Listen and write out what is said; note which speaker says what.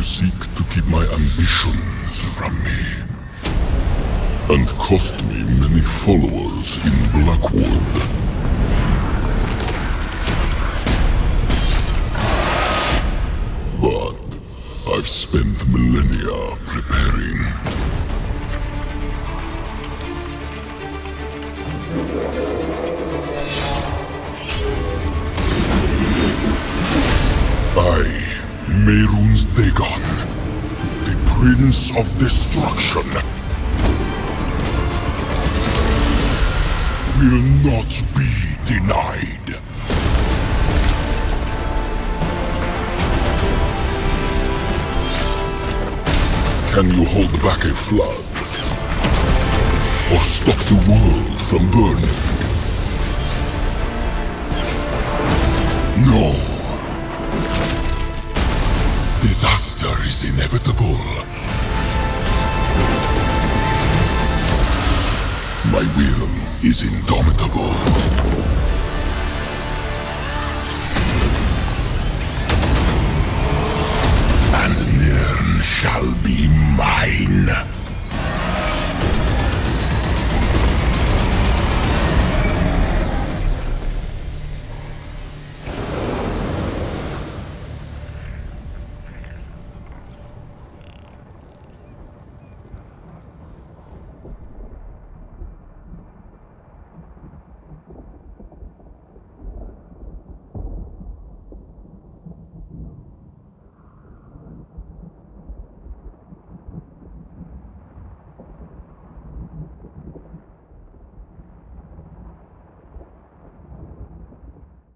Speaker 1: You seek to keep my ambitions from me. And cost me many followers in Blackwood. But I've spent millennia preparing. I, Mehrunes Dagon, the Prince of Destruction, will not be denied. Can you hold back a flood? Or stop the world from burning? No. Disaster is inevitable. My will is indomitable. And Nirn shall